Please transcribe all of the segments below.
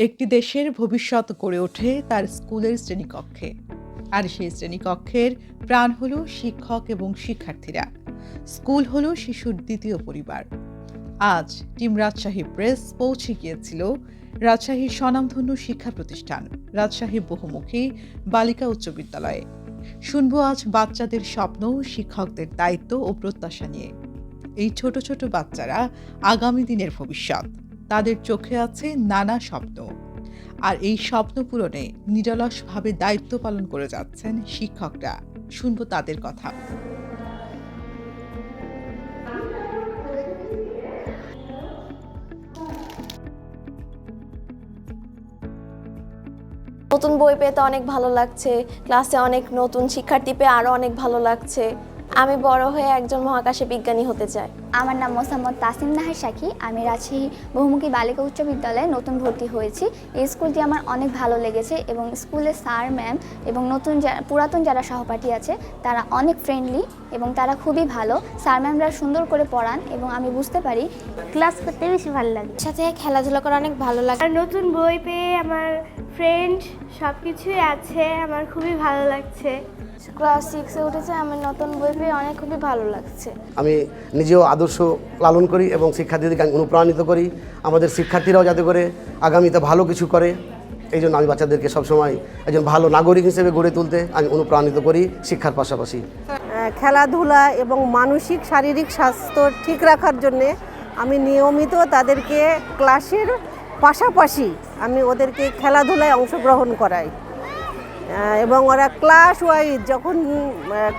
একটি দেশের ভবিষ্যৎ গড়ে ওঠে তার স্কুলের শ্রেণীকক্ষে। আর সেই শ্রেণীকক্ষের প্রাণ হলো শিক্ষক এবং শিক্ষার্থীরা। স্কুল হলো শিশুর দ্বিতীয় পরিবার। আজ টিম রাজশাহী প্রেস পৌঁছে গিয়েছিল রাজশাহীর স্বনামধন্য শিক্ষা প্রতিষ্ঠান, রাজশাহী বহুমুখী বালিকা উচ্চ বিদ্যালয়ে। শুনব আজ বাচ্চাদের স্বপ্ন, শিক্ষকদের দায়িত্ব ও প্রত্যাশা নিয়ে। এই ছোট ছোট বাচ্চারা আগামী দিনের ভবিষ্যৎ। তাদের চোখে আছে নানা স্বপ্ন। আর এই স্বপ্ন পূরণে নিরলসভাবে দায়িত্ব পালন করে যাচ্ছেন শিক্ষকরা। শুনব তাদের কথা। নতুন বই পেতে অনেক ভালো লাগছে, ক্লাসে অনেক নতুন শিক্ষার্থী পেয়ে আরও অনেক ভালো লাগছে। আমি বড় হয়ে একজন মহাকাশে বিজ্ঞানী হতে চাই। আমার নাম মোসাম্মদ তাসিম নাহার সাকি আমি রাজশাহী বহুমুখী বালিকা উচ্চ বিদ্যালয়ে নতুন ভর্তি হয়েছি। এই স্কুলটি আমার অনেক ভালো লেগেছে এবং স্কুলের স্যার ম্যাম এবং নতুন যা- পুরাতন যারা সহপাঠী আছে তারা অনেক ফ্রেন্ডলি এবং তারা খুবই ভালো। স্যার ম্যামরা সুন্দর করে পড়ান এবং আমি বুঝতে পারি ক্লাস করতে বেশি ভালো লাগে। সাথে খেলাধুলা করা অনেক ভালো লাগে। আর নতুন বই পেয়ে আমার ফ্রেন্ড সব কিছুই আছে আমার খুবই ভালো লাগছে। ক্লাস সিক্সে উঠেছে আমার নতুন বই পেয়ে অনেক খুবই ভালো লাগছে। আমি নিজেও আদর্শ লালন করি এবং শিক্ষার্থীদেরকে আমি অনুপ্রাণিত করি। আমাদের শিক্ষার্থীরাও যাতে করে আগামীতে ভালো কিছু করে এই জন্য আমি বাচ্চাদেরকে সবসময় একজন ভালো নাগরিক হিসেবে গড়ে তুলতে আমি অনুপ্রাণিত করি শিক্ষার পাশাপাশি। খেলাধুলা এবং মানসিক শারীরিক স্বাস্থ্য ঠিক রাখার জন্যে আমি নিয়মিত তাদেরকে ক্লাসের পাশাপাশি আমি ওদেরকে খেলাধুলায় অংশগ্রহণ করাই। এবং ওরা ক্লাস ওয়াইজ যখন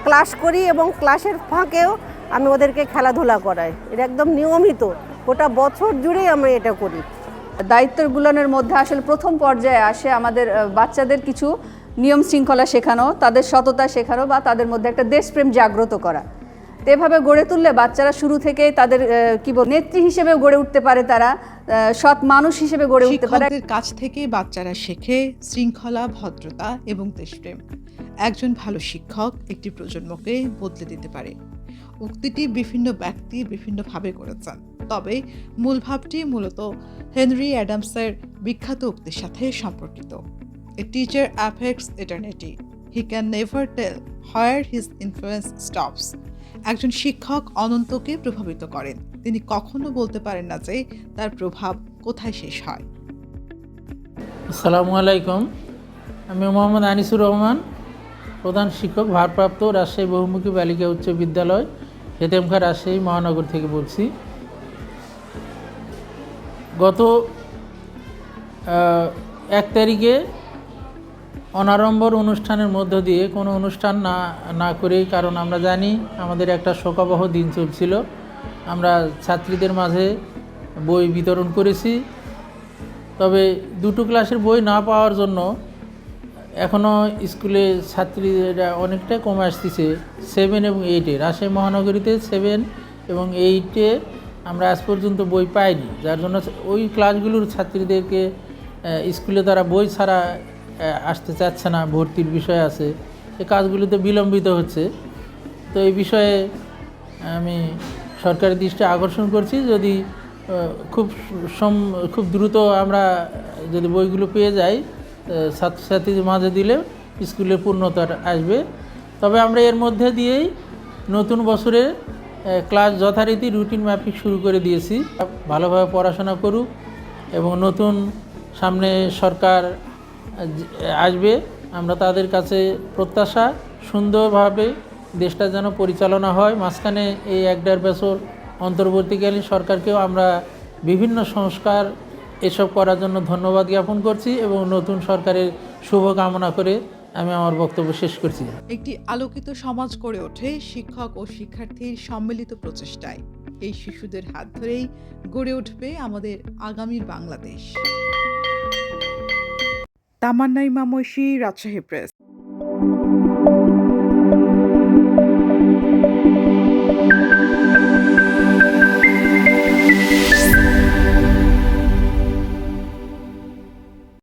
ক্লাস করি এবং ক্লাসের ফাঁকেও আমি ওদেরকে খেলাধুলা করাই। এটা একদম নিয়মিত। গোটা বছর জুড়েই আমরা এটা করি। দায়িত্বগুলোর মধ্যে আসলে প্রথম পর্যায়ে আসে আমাদের বাচ্চাদের কিছু নিয়ম শৃঙ্খলা শেখানো, তাদের সততা শেখানো বা তাদের মধ্যে একটা দেশপ্রেম জাগ্রত করা। তো এভাবে গড়ে তুললে বাচ্চারা শুরু থেকেই তাদের কি বল, নেত্রী হিসেবে গড়ে উঠতে পারে তারা সৎ মানুষ হিসেবে গড়ে উঠতে পারে। কাছ থেকে বাচ্চারা শেখে শৃঙ্খলা, ভদ্রতা এবং দেশপ্রেম। একজন ভালো শিক্ষক একটি প্রজন্মকে বদলে দিতে পারে। উক্তিটি বিভিন্ন ব্যক্তি বিভিন্নভাবে করেছেন। তবে মূল ভাবটি মূলত হেনরি অ্যাডামসের বিখ্যাত উক্তির সাথে সম্পর্কিত। A teacher affects eternity he can never tell where his influence stops একজন শিক্ষক অনন্তকে প্রভাবিত করেন। তিনি কখনো বলতে পারেন না যে তার প্রভাব কোথায় শেষ হয়। আসসালামু আলাইকুম। আমি মোহাম্মদ আনিসুর রহমান, প্রধান শিক্ষক, ভারপ্রাপ্ত রাজশাহী বহুমুখী বালিকা উচ্চ বিদ্যালয়, হেতেমখা রাজশাহী মহানগর থেকে বলছি। গত এক তারিখে অনারম্বর অনুষ্ঠানের মধ্য দিয়ে কোনো অনুষ্ঠান না না করেই, কারণ আমরা জানি আমাদের একটা শোকাবহ দিন চলছিল। আমরা ছাত্রীদের মাঝে বই বিতরণ করেছি। তবে দুটো ক্লাসের বই না পাওয়ার জন্য এখনও স্কুলে ছাত্রীরা অনেকটাই কমে আসতেছে। সেভেন এবং এইটে রাজশাহী মহানগরীতে সেভেন এবং এইটে আমরা আজ পর্যন্ত বই পাইনি। যার জন্য ওই ক্লাসগুলোর ছাত্রীদেরকে স্কুলে তারা বই ছাড়া আসতে চাচ্ছে না, ভর্তির বিষয় আছে এই কাজগুলিতে বিলম্বিত হচ্ছে। তো এই বিষয়ে আমি সরকারের দৃষ্টি আকর্ষণ করছি, যদি খুব সম, খুব দ্রুত আমরা যদি বইগুলো পেয়ে যাই ছাত্রছাত্রীদের মাঝে দিলে স্কুলে পূর্ণতা আসবে। তবে আমরা এর মধ্যে দিয়েই নতুন বছরে ক্লাস যথারীতি রুটিন ম্যাপিং শুরু করে দিয়েছি। ভালোভাবে পড়াশোনা করুক এবং নতুন সামনে সরকার আসবে, আমরা তাদের কাছে প্রত্যাশা, সুন্দরভাবে দেশটা যেন পরিচালনা হয়। মাঝখানে এই এক দেড় বছর অন্তর্বর্তীকালীন সরকারকেও আমরা বিভিন্ন সংস্কার এসব করার জন্য ধন্যবাদ জ্ঞাপন করছি এবং নতুন সরকারের শুভ কামনা করে আমি আমার বক্তব্য শেষ করছি। একটি আলোকিত সমাজ গড়ে ওঠে শিক্ষক ও শিক্ষার্থীর সম্মিলিত প্রচেষ্টায়। এই শিশুদের হাত ধরেই গড়ে উঠবে আমাদের আগামীর বাংলাদেশ। তামান্না ইমামৈশী রাজশাহী প্রেস।